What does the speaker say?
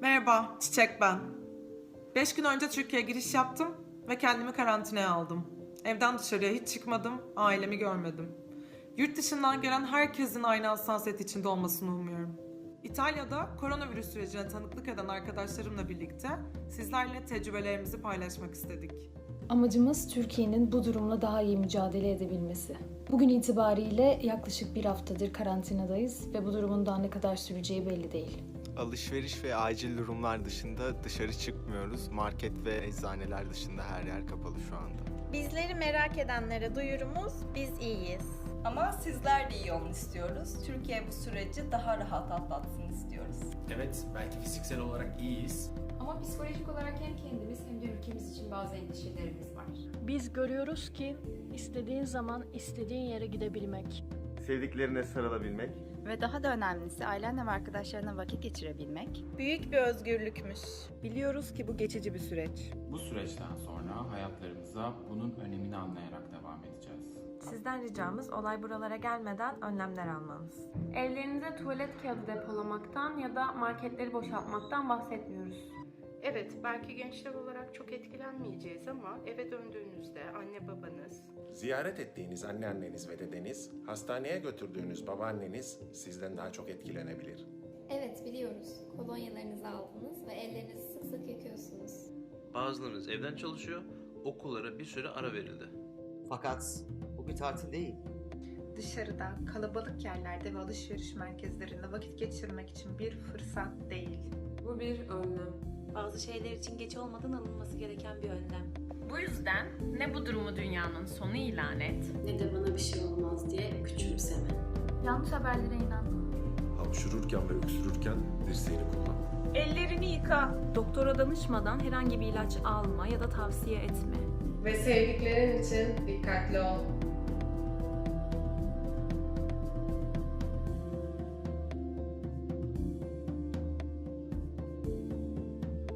Merhaba, Çiçek ben. 5 gün önce Türkiye'ye giriş yaptım ve kendimi karantinaya aldım. Evden dışarıya hiç çıkmadım, ailemi görmedim. Yurt dışından gelen herkesin aynı hassasiyet içinde olmasını umuyorum. İtalya'da koronavirüs sürecine tanıklık eden arkadaşlarımla birlikte sizlerle tecrübelerimizi paylaşmak istedik. Amacımız Türkiye'nin bu durumla daha iyi mücadele edebilmesi. Bugün itibariyle yaklaşık bir haftadır karantinadayız ve bu durumun daha ne kadar süreceği belli değil. Alışveriş ve acil durumlar dışında dışarı çıkmıyoruz. Market ve eczaneler dışında her yer kapalı şu anda. Bizleri merak edenlere duyurumuz biz iyiyiz. Ama sizler de iyi olun istiyoruz. Türkiye bu süreci daha rahat atlatsın istiyoruz. Evet, belki fiziksel olarak iyiyiz. Ama psikolojik olarak hem kendimiz hem de ülkemiz için bazı endişelerimiz var. Biz görüyoruz ki istediğin zaman istediğin yere gidebilmek. Sevdiklerine sarılabilmek, Ve daha da önemlisi ailenle ve arkadaşlarına vakit geçirebilmek. Büyük bir özgürlükmüş. Biliyoruz ki bu geçici bir süreç. Bu süreçten sonra hayatlarımıza bunun önemini anlayarak devam edeceğiz. Sizden ricamız olay buralara gelmeden önlemler almanız. Evlerinize tuvalet kağıdı depolamaktan ya da marketleri boşaltmaktan bahsetmiyoruz. Evet, belki gençler olarak çok etkilenmeyeceğiz ama eve döndüğünüzde anne babanız, Ziyaret ettiğiniz anneanneniz ve dedeniz, hastaneye götürdüğünüz babaanneniz sizden daha çok etkilenebilir. Evet biliyoruz. Kolonyalarınızı aldınız ve ellerinizi sık sık yıkıyorsunuz. Bazılarınız evden çalışıyor, okullara bir süre ara verildi. Fakat bir tatil değil. Dışarıda, kalabalık yerlerde ve alışveriş merkezlerinde vakit geçirmek için bir fırsat değil. Bu bir önlem. Bazı şeyler için geç olmadan alınması gereken bir önlem. Bu yüzden ne bu durumu dünyanın sonu ilan et, Ne de bana bir şey olmaz diye küçümseme. yanlış haberlere inanma. Hapşururken ve öksürürken dirseğini kullan. Ellerini yıka. Doktora danışmadan herhangi bir ilaç alma ya da tavsiye etme. Ve sevdiklerin için dikkatli ol.